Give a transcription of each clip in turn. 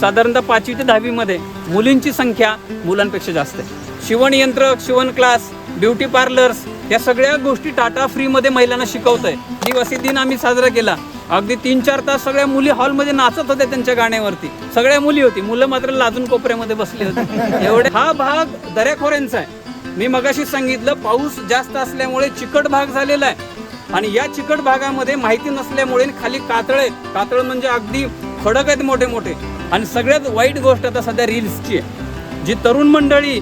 साधारणतः पाचवी ते दहावीमध्ये मुलींची संख्या मुलांपेक्षा जास्त आहे. शिवणयंत्र शिवण क्लास ब्युटी पार्लर्स या सगळ्या गोष्टी टाटा फ्रीमध्ये महिलांना शिकवत आहे दिवसी दिन आम्ही साजरा केला. अगदी तीन चार तास सगळ्या मुली हॉलमध्ये नाचत होत्या त्यांच्या गाण्यावरती. सगळ्या मुली होती. मुलं मात्र लाजून कोपऱ्यामध्ये बसली होती. एवढे हा भाग दऱ्याखोऱ्यांचा आहे. मी मगाशी सांगितलं पाऊस जास्त असल्यामुळे चिकट भाग झालेला आहे. आणि या चिकट भागामध्ये माहिती नसल्यामुळे खाली कातळ आहेत कातळ म्हणजे अगदी खडक आहेत मोठे मोठे आणि सगळ्यात वाईट गोष्ट आता सध्या रील्सची आहे. जी तरुण मंडळी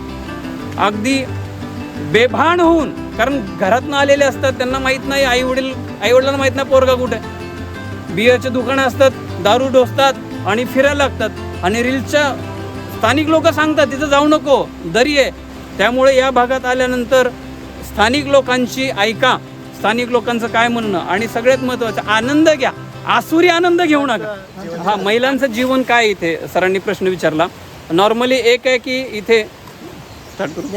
अगदी बेभान होऊन कारण घरातनं आलेले असतात त्यांना माहीत नाही आई वडील आई वडिलांना माहीत नाही पोरगा कुठे बियरचे दुकानं असतात दारू डोसतात आणि फिरायला लागतात. आणि रील्सच्या स्थानिक लोक सांगतात तिथं जाऊ नको दरी आहे. त्यामुळे या भागात आल्यानंतर स्थानिक लोकांची ऐका स्थानिक लोकांचं काय म्हणणं आणि सगळ्यात महत्त्वाचं आनंद घ्या. आसुरी आनंद घेऊ नका. हा महिलांचं जीवन काय इथे? सरांनी प्रश्न विचारला. नॉर्मली एक आहे की इथे स्टार्ट करू.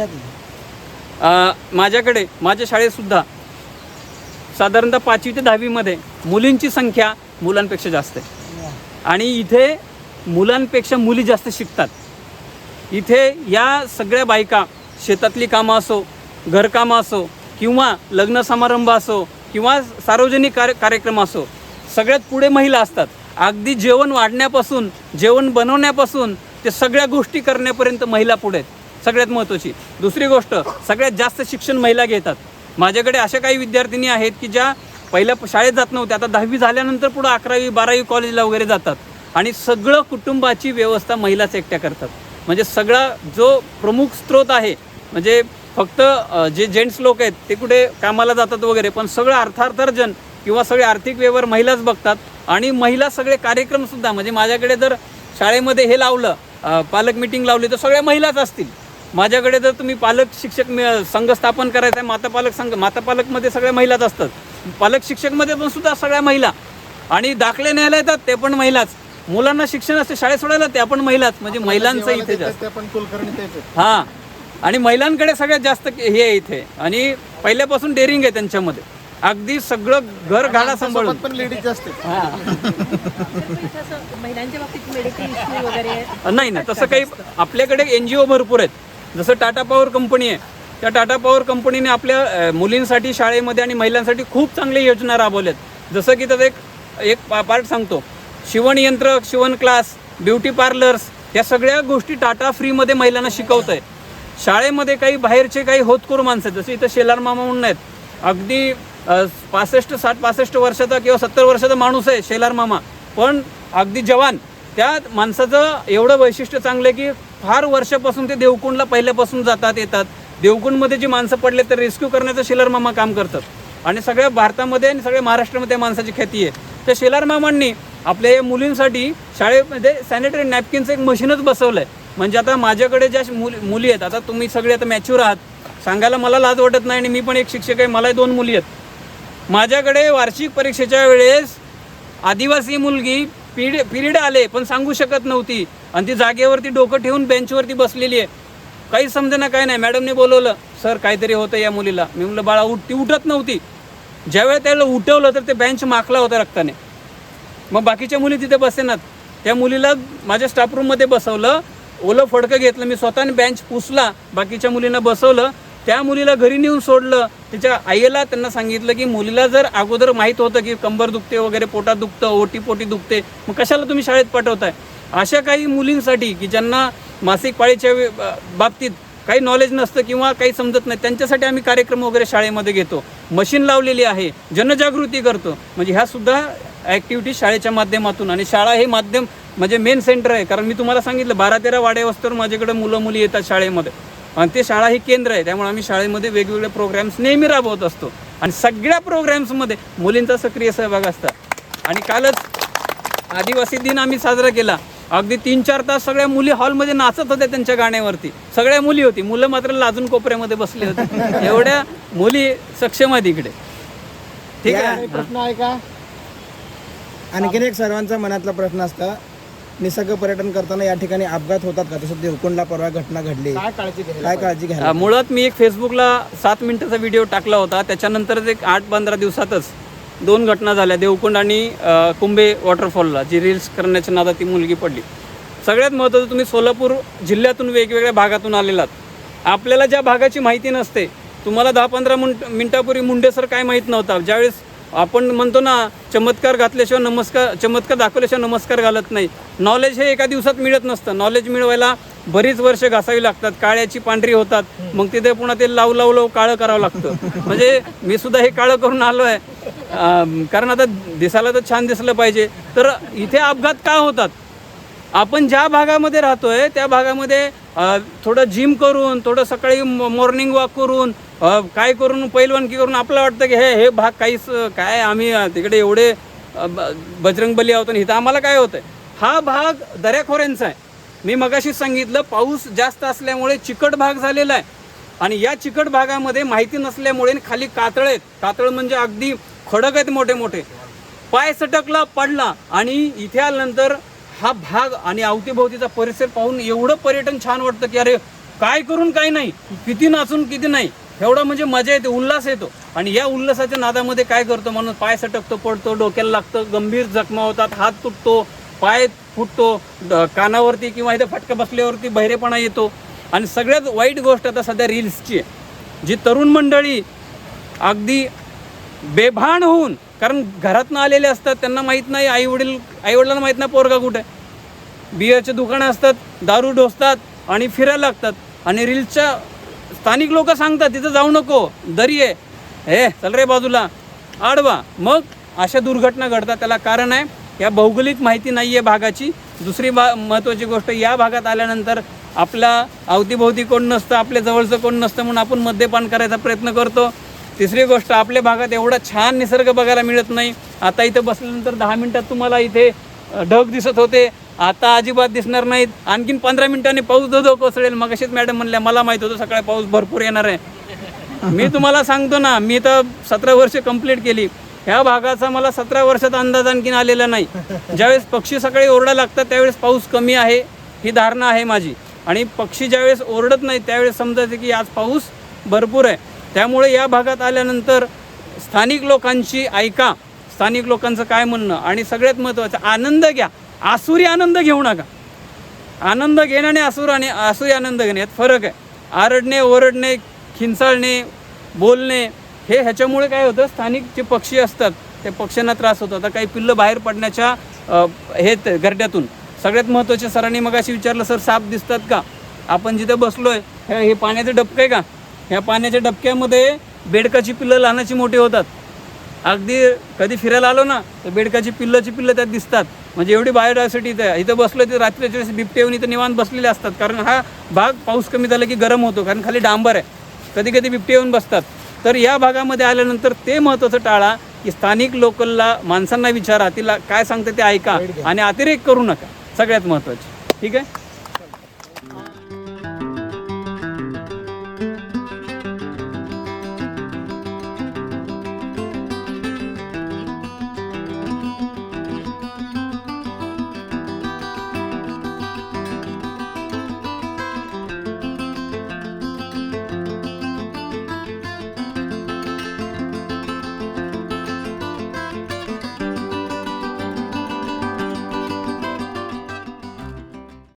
अ, माझ्याकडे माझ्या शाळेत सुद्धा साधारणतः पाचवी ते दहावीमध्ये मुलींची संख्या मुलांपेक्षा जास्त आहे. आणि इथे मुलांपेक्षा मुली जास्त शिकतात. इथे या सगळ्या बायका शेतातली कामं असो घरकामं असो किंवा लग्न समारंभ असो किंवा सार्वजनिक कार्य कार्यक्रम असो सगळ्यात पुढे महिला असतात. अगदी जेवण वाढण्यापासून जेवण बनवण्यापासून ते सगळ्या गोष्टी करण्यापर्यंत महिला पुढे आहेत. सगळ्यात महत्त्वाची. दुसरी गोष्ट सगळ्यात जास्त शिक्षण महिला घेतात. माझ्याकडे अशा काही विद्यार्थिनी आहेत की ज्या पहिल्या शाळेत जात नव्हत्या आता दहावी झाल्यानंतर पुढं अकरावी बारावी कॉलेजला वगैरे जातात. आणि सगळं कुटुंबाची व्यवस्था महिलाच एकट्या करतात. म्हणजे सगळा जो प्रमुख स्रोत आहे म्हणजे फक्त जे जेंट्स लोक आहेत ते कुठे कामाला जातात वगैरे पण सगळं अर्थार्थार्जन किंवा सगळे आर्थिक व्यवहार महिलाच बघतात आणि महिला सगळे कार्यक्रमसुद्धा म्हणजे माझ्याकडे जर शाळेमध्ये हे लावलं पालक मिटिंग लावली तर सगळ्या महिलाच असतील. माझ्याकडे जर तुम्ही पालक शिक्षक संघ स्थापन करायचा आहे माता पालक संघ माता पालकमध्ये सगळ्या महिलाच असतात. पालक शिक्षकमध्ये पण सुद्धा सगळ्या महिला. आणि दाखले न्यायला येतात ते पण महिलाच. मुलांना शिक्षण असते शाळेत सोडायला त्या पण महिलाच. म्हणजे महिलांचं इथे जास्त. हा. आणि महिलांकडे सगळ्यात जास्त हे आहे इथे. आणि पहिल्यापासून डेअरिंग आहे त्यांच्यामध्ये. अगदी सगळं घर घाडा सांभाळून. पण लेडीज जास्त आहेत. हा. असं महिलांच्या बाबतीत मेडिकल इश्यू वगैरे आहेत. नाही ना तसं काही आपल्याकडे एन जी ओ भरपूर आहेत. जसं टाटा पॉवर कंपनी आहे. त्या टाटा पॉवर कंपनीने आपल्या मुलींसाठी शाळेमध्ये आणि महिलांसाठी खूप चांगल्या योजना राबवल्यात. जसं की त्यात एक एक पा- पार्ट सांगतो. शिवणयंत्र शिवण क्लास ब्युटी पार्लर्स या सगळ्या गोष्टी टाटा फ्रीमध्ये महिलांना शिकवत आहे शाळेमध्ये काही बाहेरचे काही होतकरू माणसं आहेत जसं इथं शेलार मामा म्हणून आहेत. अगदी पासष्ट साठ पासष्ट वर्षाचा किंवा सत्तर वर्षाचा माणूस आहे शेलार मामा. पण अगदी जवान. त्या माणसाचं एवढं वैशिष्ट्य चांगलं आहे की फार वर्षापासून ते देवकुंडला पहिल्यापासून जातात येतात. देवकुंडमध्ये जी माणसं पडले तर रेस्क्यू करण्याचं शेलार मामा काम करतात. आणि सगळ्या भारतामध्ये आणि सगळ्या महाराष्ट्रामध्ये त्या माणसाची ख्याती आहे. त्या शेलार मामांनी आपल्या या मुलींसाठी शाळेमध्ये सॅनिटरी नॅपकिनचं एक मशीनच बसवलं आहे म्हणजे आता माझ्याकडे ज्या मुली मुली आहेत आता तुम्ही सगळे आता मॅच्युअर आहात. सांगायला मला लाज वाटत नाही आणि मी पण एक शिक्षक आहे मलाही दोन मुली आहेत. माझ्याकडे वार्षिक परीक्षेच्या वेळेस आदिवासी मुलगी पिरियड पिरियड आले पण सांगू शकत नव्हती. आणि ती जागेवरती डोकं ठेवून बेंचवरती बसलेली आहे. काही समजेना काय नाही. मॅडमने बोलवलं सर काहीतरी होतं या मुलीला. मी म्हटलं बाळा उठ ती उठत नव्हती. ज्यावेळेला त्याला उठवलं तर ते बेंच माखला होता रक्ताने. मग बाकीच्या मुली तिथे बसेनात. त्या मुलीला माझ्या स्टाफ रूममध्ये बसवलं. ओलं फडकं घेतलं. मी स्वतःने बेंच पुसला. बाकीच्या मुलींना बसवलं. त्या मुलीला घरी नेऊन सोडलं. तिच्या आईला त्यांना सांगितलं की मुलीला जर अगोदर माहीत होतं की कंबर दुखते वगैरे पोटात दुखतं ओटी पोटी दुखते मग कशाला तुम्ही शाळेत पाठवताय? अशा काही मुलींसाठी की ज्यांना मासिक पाळीच्या बाबतीत काही नॉलेज नसतं किंवा काही समजत नाही त्यांच्यासाठी आम्ही कार्यक्रम वगैरे शाळेमध्ये घेतो. मशीन लावलेली आहे जनजागृती करतो. म्हणजे ह्या सुद्धा ॲक्टिव्हिटी शाळेच्या माध्यमातून आणि शाळा हे माध्यम म्हणजे मेन सेंटर आहे. कारण मी तुम्हाला सांगितलं बारा तेरा वाड्या वस्तर माझ्याकडे मुलं मुली येतात शाळेमध्ये. आणि ते शाळा ही केंद्र आहे त्यामुळे आम्ही शाळेमध्ये वेगवेगळे प्रोग्राम्स नेहमी राबवत असतो. आणि सगळ्या प्रोग्राम्समध्ये मुलींचा सक्रिय सहभाग असतात. आणि कालच आदिवासी दिन आम्ही साजरा केला. अगदी तीन चार तास सगळ्या मुली हॉलमध्ये नाचत होत्या त्यांच्या गाण्यावरती. सगळ्या मुली होती. मुलं मात्र लाजून कोपऱ्यामध्ये बसले होते. एवढ्या मुली सक्षम आहेत इकडे. ठीक आहे? प्रश्न आहे का? आणखीन एक सर्वांचा मनातला प्रश्न असता निसर्ग पर्यटन करताना या ठिकाणी अपघात होतात का? जसं देवकुंडला परवा घटना घडली. काय काळजी घ्यायला काय काळजी अ, मुळात मी एक फेसबुकला सात मिनिटाचा व्हिडिओ टाकला होता. त्याच्यानंतरच एक आठ पंधरा दिवसातच दोन घटना झाल्या. देवकुंड आणि कुंभे वॉटरफॉलला जी रील्स करण्याच्या नादात ती मुलगी पडली. सगळ्यात महत्त्वाचं तुम्ही सोलापूर जिल्ह्यातून वेगवेगळ्या भागातून आलेलात. आपल्याला ज्या भागाची माहिती नसते तुम्हाला दहा पंधरा मिनिट मिनिटापूर्वी मुंडे सर काय माहीत नव्हता. ज्यावेळेस आपण म्हणतो ना चमत्कार घातल्याशिवाय नमस्कार चमत्कार दाखवल्याशिवाय नमस्कार घालत नाही. नॉलेज हे एका दिवसात मिळत नसतं. नॉलेज मिळवायला बरीच वर्ष घासावी लागतात. काळ्याची पांढरी होतात. मग तिथे पुन्हा ते लावू लावू लावू काळं करावं लागतं. म्हणजे मी सुद्धा हे काळं करून आलो आहे कारण आता दिसायला तर छान दिसलं पाहिजे. तर इथे अपघात का होतात? आपण ज्या भागामध्ये राहतोय त्या भागामध्ये थोडं जिम करून थोडं सकाळी मॉर्निंग वॉक करून काय करून पैलवानकी करून आपलं वाटतं की हे हे भाग काहीच काय आम्ही तिकडे एवढे ब- बजरंगबली आहोत आणि इथं आम्हाला काय होतं हा भाग दऱ्याखोऱ्यांचा आहे. मी मगाशीच सांगितलं पाऊस जास्त असल्यामुळे चिकट भाग झालेला आहे. आणि या चिकट भागामध्ये माहिती नसल्यामुळे खाली कातळ आहेत. कातळ म्हणजे अगदी खडक आहेत मोठे मोठे पाय सटकला पडला आणि इथे आल्यानंतर हा भाग आणि अवतीभोवतीचा परिसर पाहून एवढं पर्यटन छान वाटतं की अरे काय करून काय नाही? किती नाचून किती नाही? एवढा म्हणजे मजा येते उल्हास येतो. आणि या उल्हासाच्या नादामध्ये काय करतो म्हणून पाय सटकतो पडतो डोक्याला लागतं गंभीर जखमा होतात हात तुटतो पाय फुटतो ड- कानावरती किंवा इथे फटका बसल्यावरती बहिरेपणा येतो. आणि सगळ्यात वाईट गोष्ट आता सध्या रील्सची आहे. जी तरुण मंडळी अगदी बेभान होऊन कारण घरातनं आलेले असतात त्यांना माहीत नाही आई वडील आई वडिलांना माहीत नाही पोरगा कुठे बियरचे दुकानं असतात दारू डोसतात आणि फिरायला लागतात. आणि रील्सच्या स्थानिक लोक सांगतात तिथं जाऊ नको दरी आहे. हे चल रे बाजूला आडवा. मग अशा दुर्घटना घडतात. त्याला कारण आहे या भौगोलिक माहिती नाही आहे भागाची. दुसरी बा महत्त्वाची गोष्ट या भागात आल्यानंतर आपला अवतीभोवती कोण नसतं आपल्या जवळचं कोण नसतं म्हणून आपण मद्यपान करायचा प्रयत्न करतो. तिसरी गोष्ट आपल्या भागात एवढा छान निसर्ग बघायला मिळत नाही. आता इथं बसल्यानंतर दहा मिनटात तुम्हाला इथे ढग दिसत होते. आता अजिबात दिसणार नाहीत. आणखीन पंधरा मिनिटांनी पाऊस धो कोसळेल मग अशीच मॅडम म्हणल्या मला माहीत होतं सकाळी पाऊस भरपूर येणार आहे. मी तुम्हाला सांगतो ना मी तर सतरा वर्ष कंप्लीट केली. ह्या भागाचा मला सतरा वर्षात अंदाज आणखीन आलेला नाही. ज्यावेळेस पक्षी सकाळी ओरडा लागतात त्यावेळेस पाऊस कमी आहे ही धारणा आहे माझी. आणि पक्षी ज्यावेळेस ओरडत नाही त्यावेळेस समजायचं की आज पाऊस भरपूर आहे. त्यामुळे या भागात आल्यानंतर स्थानिक लोकांची ऐका स्थानिक लोकांचं काय म्हणणं आणि सगळ्यात महत्त्वाचं आनंद घ्या. आसुरी आनंद घेऊ नका. आनंद घेणं आणि आसुर आणि आसुरी आनंद घेणे यात फरक आहे. आरडणे ओरडणे खिंचाळणे बोलणे हे ह्याच्यामुळे काय होतं? स्थानिक जे पक्षी असतात त्या पक्ष्यांना त्रास होतो. आता काही पिल्लं बाहेर पडण्याच्या हे त- सगळ्यात महत्त्वाचे सरांनी मग अशी विचारलं सर साप दिसतात का? आपण जिथे बसलो हे हे पाण्याचं डबकं आहे का? ह्या पाण्याच्या डबक्यामध्ये बेडकाची पिल्लं लहानाची मोठी होतात. अगदी कधी फिरायला आलो ना तर बेडकाची पिल्लची पिल्लं त्यात दिसतात. म्हणजे एवढी बायोडायव्हर्सिटी इथं. इथं बसलो तर रात्रीच्या वेळेस बिबटे येऊन इथं निवांत बसलेले असतात. कारण हा भाग पाऊस कमी झाला की गरम होतो. कारण खाली डांबर आहे. कधी कधी बिबटे येऊन बसतात. तर या भागामध्ये आल्यानंतर ते महत्त्वाचं टाळा की स्थानिक लोकलला माणसांना विचारा. तिला काय सांगतं ते ऐका आणि अतिरेक करू नका. सगळ्यात महत्त्वाचे. ठीक आहे?